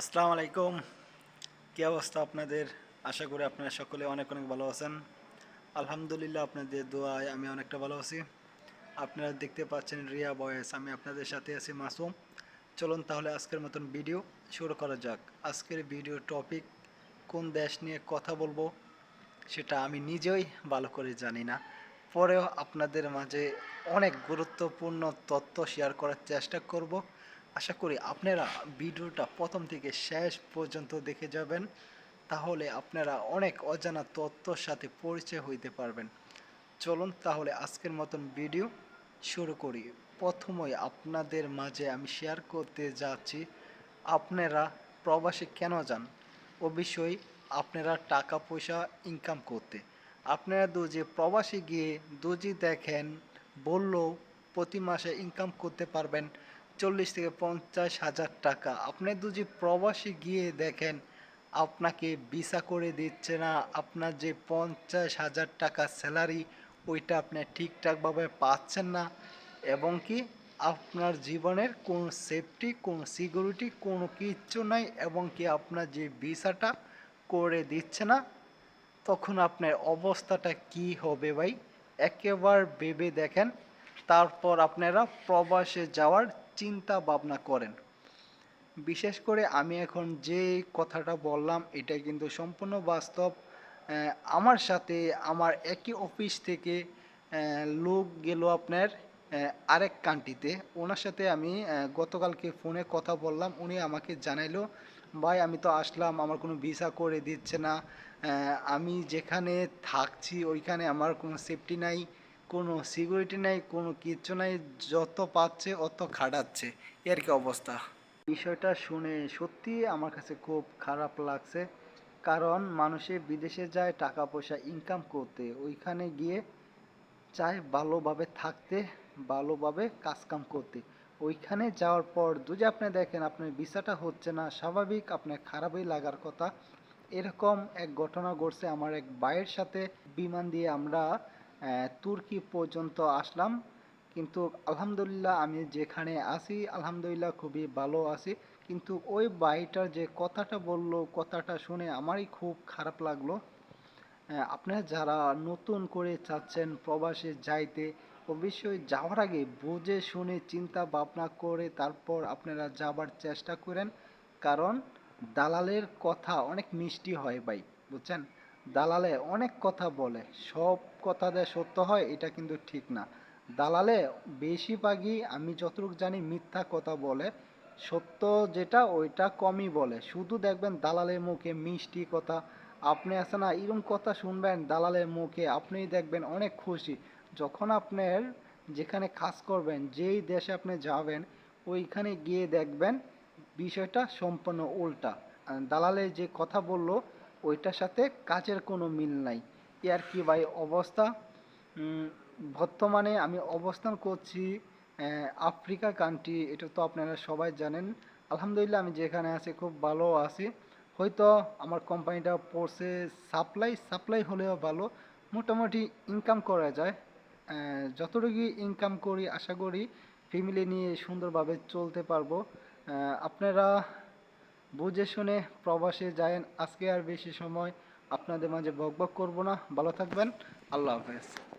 আসসালামু আলাইকুম। কী অবস্থা আপনাদের? আশা করি আপনারা সকলে অনেক অনেক ভালো আছেন। আলহামদুলিল্লাহ আপনাদের দোয়ায় আমি অনেকটা ভালো আছি। আপনারা দেখতে পাচ্ছেন রিয়া বয়েস আমি আপনাদের সাথে আছি মাসুম। চলুন তাহলে আজকের মতন ভিডিও শুরু করা যাক। আজকের ভিডিও টপিক, কোন দেশ নিয়ে কথা বলব সেটা আমি নিজেই ভালো করে জানি না। পরেও আপনাদের মাঝে অনেক গুরুত্বপূর্ণ তথ্য শেয়ার করার চেষ্টা করব। আশা করি আপনারা ভিডিওটা প্রথম থেকে শেষ পর্যন্ত দেখে যাবেন, তাহলে আপনারা অনেক অজানা তথ্যর সাথে পরিচয় হইতে পারবেন। চলুন তাহলে আজকের মতন ভিডিও শুরু করি। প্রথমে আপনাদের মাঝে আমি শেয়ার করতে যাচ্ছি, আপনারা প্রবাসে কেন যান? অবশ্যই আপনারা টাকা, পয়সা ইনকাম করতে। আপনারা দু যে প্রবাসে গিয়ে দুজি দেখেন, বললেও প্রতি মাসে ইনকাম করতে পারবেন। চল্লিশ থেকে পঞ্চাশ হাজার টাকা। আপনি দুজি প্রবাসে গিয়ে দেখেন, আপনাকে ভিসা করে দিচ্ছে না, আপনার যে পঞ্চাশ হাজার টাকা স্যালারি ওইটা আপনি ঠিকঠাকভাবে পাচ্ছেন না, এবং কি আপনার জীবনের কোনো সেফটি কোনো সিকিউরিটি কোনো কিচ্ছু নাই, এবং কি আপনার যে ভিসাটা করে দিচ্ছে না, তখন আপনার অবস্থাটা কি হবে ভাই? একেবার ভেবে দেখেন। তারপর আপনারা প্রবাসে যাওয়ার চিন্তা ভাবনা করেন। বিশেষ করে আমি এখন যে কথাটা বললাম, এটা কিন্তু সম্পূর্ণ বাস্তব। আমার সাথে আমার একই অফিস থেকে লোক গেল আপনার আরেক কান্ট্রিতে। ওনার সাথে আমি গতকালকে ফোনে কথা বললাম, উনি আমাকে জানাইলো, ভাই, আমি তো আসলাম, আমার কোনো ভিসা করে দিচ্ছে না। আমি যেখানে থাকছি, ওইখানে আমার কোনো সেফটি নাই। কোনো সিকিউরিটি নাই, কোনো কিচ্ছু নাই, যত পাচ্ছে অত খাটাচ্ছে। এর কি অবস্থা? বিষয়টা শুনে সত্যি আমার কাছে খুব খারাপ লাগছে। কারণ মানুষে বিদেশে যায় টাকা পয়সা ইনকাম করতে, ওইখানে গিয়ে চায় ভালোভাবে থাকতে, ভালোভাবে কাজকাম করতে। ওইখানে যাওয়ার পর যদি আপনি দেখেন আপনার ভিসাটা হচ্ছে না, স্বাভাবিক আপনার খারাপই লাগার কথা। এরকম এক ঘটনা ঘটছে আমার এক ভাইয়ের সাথে। বিমান দিয়ে আমরা তুর্কি পর্যন্ত আসলাম। কিন্তু আলহামদুলিল্লাহ আমি যেখানে আছি, আলহামদুলিল্লাহ খুবই ভালো আছি। কিন্তু ওই ভাইটার যে কথাটা বলল, কথাটা শুনে আমারই খুব খারাপ লাগল। আপনারা যারা নতুন করে চাচ্ছেন প্রবাসে যাইতে, অবশ্যই যাওয়ার আগে বুঝে শুনে চিন্তা ভাবনা করে তারপর আপনারা যাবার চেষ্টা করেন। কারণ দালালের কথা অনেক মিষ্টি হয় ভাই, বুঝছেন? দালালে অনেক কথা বলে সব কথা যে সত্য হয় এটা কিন্তু ঠিক না। দালালে বেশিরভাগই আমি যতটুকু জানি মিথ্যা কথা বলে সত্য যেটা ওইটা কমই বলে। শুধু দেখবেন দালালের মুখে মিষ্টি কথা আপনি আছে না এরকম কথা শুনবেন দালালের মুখে আপনিই দেখবেন অনেক খুশি। যখন আপনার যেখানে কাজ করবেন যেই দেশে আপনি যাবেন ওইখানে গিয়ে দেখবেন বিষয়টা সম্পূর্ণ উল্টা। আহ, দালালের যে কথা বলল ওইটার সাথে কাজের কোনো মিল নাই। এ আর কি ভাই অবস্থা? বর্তমানে আমি অবস্থান করছি আফ্রিকা কান্ট্রি এটা তো আপনারা সবাই জানেন। আলহামদুলিল্লাহ আমি যেখানে আছি খুব ভালো আছি। হয়তো আমার কোম্পানিটা পড়ছে সাপ্লাই সাপ্লাই হলেও ভালো, মোটামুটি ইনকাম করা যায়। যতটুকু ইনকাম করি, আশা করি ফ্যামিলি নিয়ে সুন্দরভাবে চলতে পারব। আপনারা বুঝে শুনে প্রবাসে যায়েন। আজকে আর বেশি সময় আপনাদের মাঝে বকবক করব না। ভালো থাকবেন। আল্লাহ হাফেজ।